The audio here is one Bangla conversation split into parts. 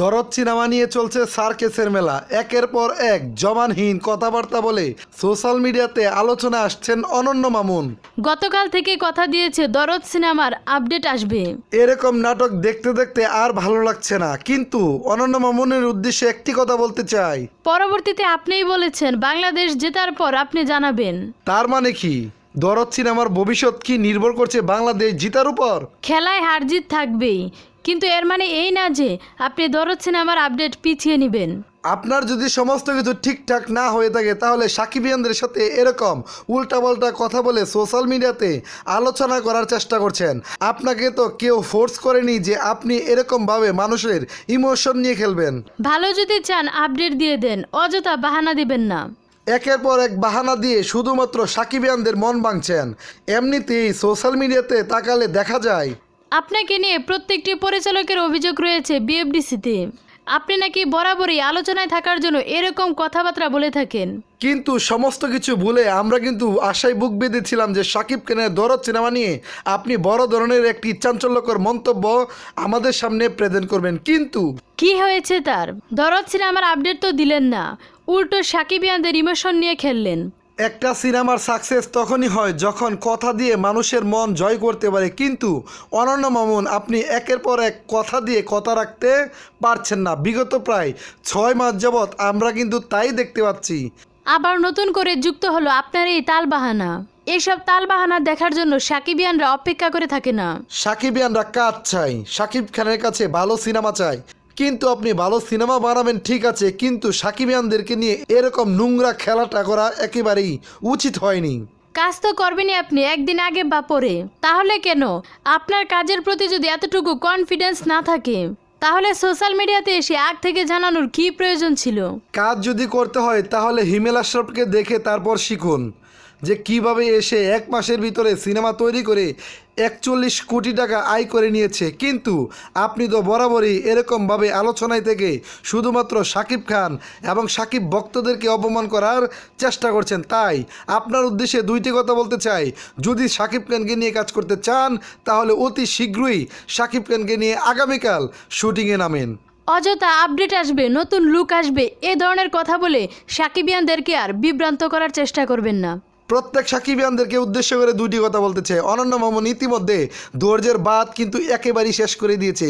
দরদ সিনেমা নিয়ে চলছে সার্কেসের মেলা। একের পর এক জমানহীন কথাবার্তা বলে সোশ্যাল মিডিয়াতে আলোচনা আসছেন অনন্য মামুন। গতকাল থেকে কথা দিয়েছে দরদ সিনেমার আপডেট আসবে। এরকম নাটক দেখতে দেখতে আর ভালো লাগছে না। কিন্তু অনন্য মামুনের উদ্দেশ্যে একটি কথা বলতে চাই। পরবর্তীতে আপনিই বলেছেন বাংলাদেশ জেতার পর আপনি জানাবেন। তার মানে কি? দরদ সিনেমার ভবিষ্যৎ কি নির্ভর করছে বাংলাদেশ জিতার উপর? খেলায় হার জিত থাকবেই। কিন্তু এর মানে এই না যে আপনি দরদ সিনেমার আপডেট পিছিয়ে নেবেন। আপনার যদি সমস্ত কিছু ঠিকঠাক না হয়ে থাকে তাহলে সাকিবিয়ানদের সাথে এরকম উল্টাপাল্টা কথা বলে সোশ্যাল মিডিয়াতে আলোচনা করার চেষ্টা করছেন। আপনাকে তো কেউ ফোর্স করেনি যে আপনি এরকমভাবে মানুষের ইমোশন নিয়ে খেলবেন। ভালো যদি চান আপডেট দিয়ে দেন অযথা বাহানা দিবেন না। একের পর এক বাহানা দিয়ে শুধুমাত্র সাকিবিয়ানদের মন ভাঙছেন। এমনিতেই সোশ্যাল মিডিয়াতে তাকালে দেখা যায় আপনাকে নিয়ে প্রত্যেকটি পরিচালকের অভিযোগ রয়েছে বিএফডিসিতে। আপনি নাকি বরাবরই আলোচনায় থাকার জন্য এরকম কথাবার্তা বলে থাকেন? কিন্তু সমস্ত কিছু ভুলে আমরা কিন্তু আশায় বুক বেঁধেছিলাম যে সাকিব খানের দরদ সিনেমা নিয়ে আপনি বড় ধরনের একটি চাঞ্চল্যকর মন্তব্য আমাদের সামনে প্রেজেন্ট করবেন। কিন্তু কি হয়েছে তার? দরদ সিনেমার আপডেট তো দিলেন না। উল্টো সাকিব সাকিবিয়ানদের ইমোশন নিয়ে খেললেন। একটা সিনেমার সাকসেস তখনই হয় যখন কথা দিয়ে মানুষের মন জয় করতে পারে। কিন্তু অনন্য মামুন আপনি একের পর এক কথা দিয়ে কথা রাখতে পারছেন না। বিগত প্রায় ছয় মাস যাবৎ আমরা কিন্তু তাই দেখতে পাচ্ছি। আবার নতুন করে যুক্ত হলো আপনার এই তালবাহানা। এইসব তালবাহানা দেখার জন্য সাকিবিয়ানরা অপেক্ষা করে থাকে না। সাকিবিয়ানরা কাজ চাই সাকিব খানের কাছে ভালো সিনেমা চাই কিন্তু আপনি ভালো সিনেমা বানাবেন ঠিক আছে কিন্তু সাকিবিয়ানদেরকে নিয়ে এরকম নোংরা খেলাটা করা একেবারেই উচিত হয়নি। কাজ তো করবেনই আপনি একদিন আগে বা পরে। তাহলে কেন? আপনার কাজের প্রতি যদি এতটুকু কনফিডেন্স না থাকে তাহলে সোশ্যাল মিডিয়াতে এসে আগ থেকে জানানোর কি প্রয়োজন ছিল? কাজ যদি করতে হয় তাহলে হিমেল আশরাফকে দেখে তারপর শিখুন। যে কীভাবে এসে এক মাসের ভিতরে সিনেমা তৈরি করে একচল্লিশ কোটি টাকা আয় করে নিয়েছে। কিন্তু আপনি তো বরাবরই এরকমভাবে আলোচনায় থেকে শুধুমাত্র সাকিব খান এবং সাকিব ভক্তদেরকে অপমান করার চেষ্টা করছেন। তাই আপনার উদ্দেশ্যে দুইটি কথা বলতে চাই। যদি সাকিব খানকে নিয়ে কাজ করতে চান, তাহলে অতি শীঘ্রই সাকিব খানকে নিয়ে আগামীকাল শুটিংয়ে নামেন। অযথা আপডেট আসবে, নতুন লুক আসবে, এ ধরনের কথা বলে সাকিবিয়ানদেরকে আর বিভ্রান্ত করার চেষ্টা করবেন না। প্রত্যেক সাকিবিয়ানদেরকে উদ্দেশ্য করে দুটি কথা বলতে চাই। অনন্য মামুন ইতিমধ্যে ধৈর্যের বাদ কিন্তু একেবারেই শেষ করে দিয়েছে।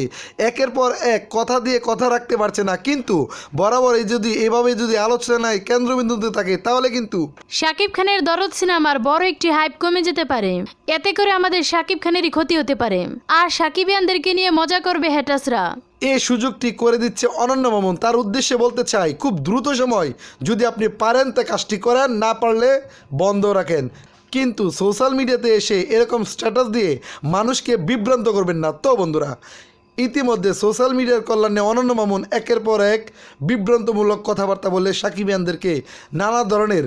একের পর এক কথা দিয়ে কথা রাখতে পারছে না, কিন্তু বরাবরই যদি এভাবে যদি আলোচনায় কেন্দ্রবিন্দুতে থাকে, তাহলে কিন্তু শাকিব খানের দরদ সিনেমার বড় একটি হাইপ কমে যেতে পারে। এতে করে আমাদের শাকিব খানেরই ক্ষতি হতে পারে। আর সাকিবিয়ানদেরকে নিয়ে মজা করবে হ্যাটাসরা এই সুযোগটি করে দিচ্ছে অনন্য মামুন। তার উদ্দেশ্যে বলতে চাই, খুব দ্রুত সময় যদি আপনি পারেন তা কাজটি করেন, না পারলে বন্ধ রাখেন। কিন্তু সোশ্যাল মিডিয়াতে এসে এরকম স্ট্যাটাস দিয়ে মানুষকে বিভ্রান্ত করবেন না। তো বন্ধুরা, ইতিমধ্যে সোশ্যাল মিডিয়ার কল্যাণে অনন্য মামুন একের পর এক বিভ্রান্তমূলক কথাবার্তা বলে সাকিবিয়ানদেরকে নানা ধরনের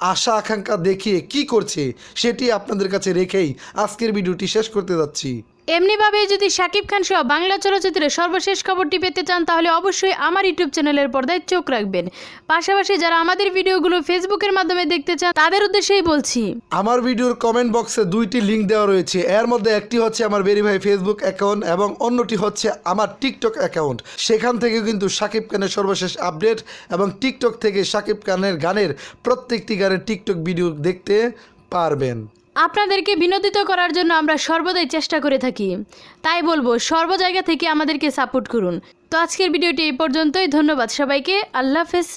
আশা, আকাঙ্ক্ষা দেখিয়ে কি করছে সেটি আপনাদের কাছে রেখেই আজকের ভিডিওটি শেষ করতে যাচ্ছি। এমনিভাবে যদি শাকিব খান সহ বাংলা চলচ্চিত্রের সর্বশেষ খবরটি পেতে চান, তাহলে অবশ্যই আমার ইউটিউব চ্যানেলের পর্দায় চোখ রাখবেন। পাশাপাশি যারা আমাদের ভিডিওগুলো ফেসবুকের মাধ্যমে দেখতে চান, তাদের উদ্দেশ্যেই বলছি। আমার ভিডিওর কমেন্ট বক্সে দুইটি লিঙ্ক দেওয়া রয়েছে। এর মধ্যে একটি হচ্ছে আমার ভেরিফাই ফেসবুক অ্যাকাউন্ট এবং অন্যটি হচ্ছে আমার টিকটক অ্যাকাউন্ট। সেখান থেকে কিন্তু সাকিব খানের সর্বশেষ আপডেট এবং টিকটক থেকে সাকিব খানের গানের প্রত্যেকটি গানের টিকটক ভিডিও দেখতে পারবেন। আপনাদেরকে বিনোদিত করার জন্য আমরা সর্বদাই চেষ্টা করে থাকি। তাই বলব, সর্ব জায়গা থেকে আমাদেরকে সাপোর্ট করুন। তো আজকের ভিডিওটি এই পর্যন্তই। ধন্যবাদ সবাইকে। আল্লাহ হাফেজ।